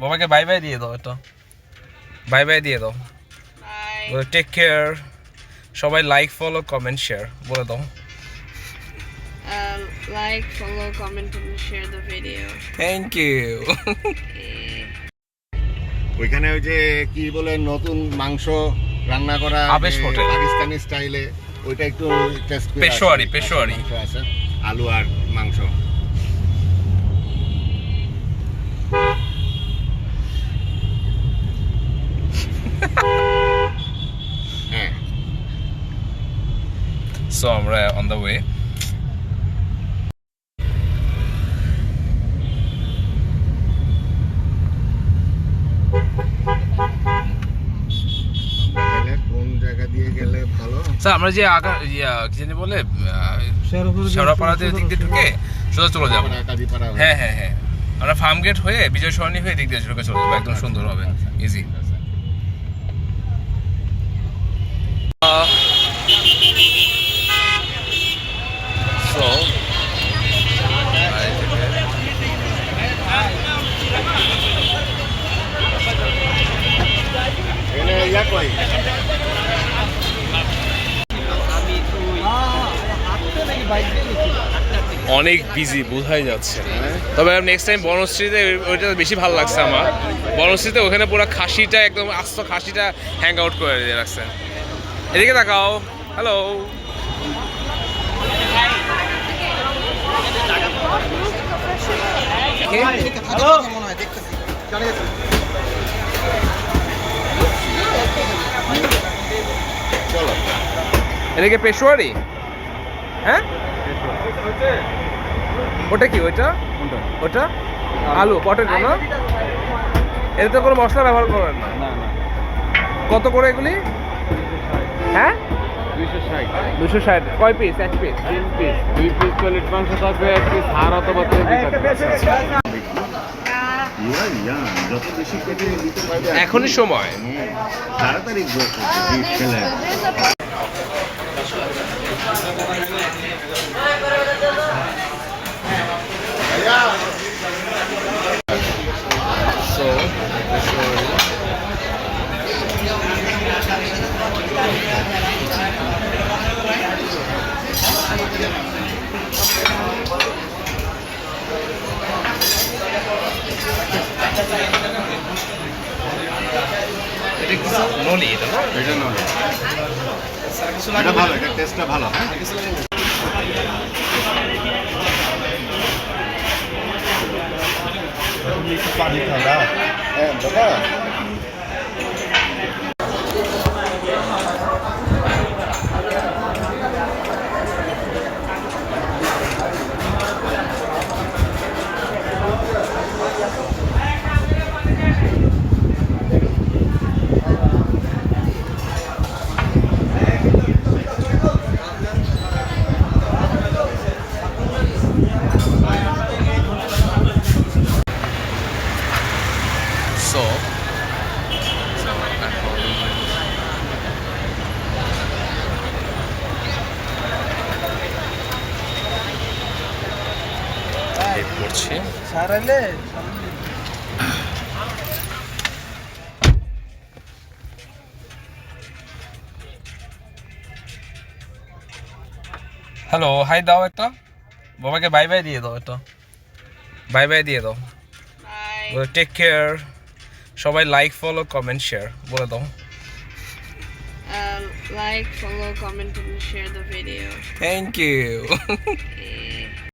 বাবাকে bye bye দিয়ে দাও একটা বাই বাই দিয়ে দাও Bye. টেক কেয়ার সবাই লাইক ফলো কমেন্ট শেয়ার বলে দাও like, follow, comment, and share the video. Thank you. ওইখানে ওই যে কি বলে নতুন মাংস রান্না করা আবেশ হোটেল। পাকিস্তানি স্টাইলে ওইটা একটু টেস্ট করে পেশোয়ারি, পেশোয়ারি। আলু আর মাংস সো আমরা অন দ্য ওয়ে তাহলে কোন জায়গা দিয়ে গেলে ভালো? স্যার আমরা যে আগা ইয়া, কি জানি বলে শেওড়াপাড়াতে দিক দিয়ে ঢুকে সোজা চলে যাব। হয়ে। হ্যাঁ হ্যাঁ হ্যাঁ। আমরা ফার্ম গেট হয়ে বিজয় সরণি হয়ে দিক দিয়ে ঢুকে চলে যাব। একদম সুন্দর হবে। ইজি কই অনেক বিজি বোঝাই যাচ্ছে তবে নেক্সট টাইম বনশ্রীতে ওইটা বেশি ভালো লাগছে আমার। বনশ্রীতে ওখানে পুরো খাসিটা একদম আস্ত খাসিটা হ্যাং আউট করে দিয়ে রাখছে। এদিকে তাকাও। হ্যালো চলো এদিকে পেশোয়ারি? হ্যাঁ? ওটা কি ওইটা? ওটা? আলু পটেটো না এতে তো কোনো মশলা ব্যবহার করেন না। কত করে এগুলি? হ্যাঁ? দুশো ষাট। কয় পিস এক পিস তিন পিস দুই পিস মাংস থাকবে এক পিস হাড় অথবা এখনই সময়। তাড়াতাড়ি এটা কি নলি এটা না এটা নয় এটা ভালো এটা টেস্টটা ভালো হ্যাঁ হ্যাঁ দাদা করছি। হ্যালো হাই দাও একটা বাবাকে বাই বাই দিয়ে দাও একটা বাই বাই দিয়ে দাও। Bye. টেক কেয়ার সবাই লাইক ফলো কমেন্ট শেয়ার বলে দাও। Like, follow, comment, and share the video. Thank you.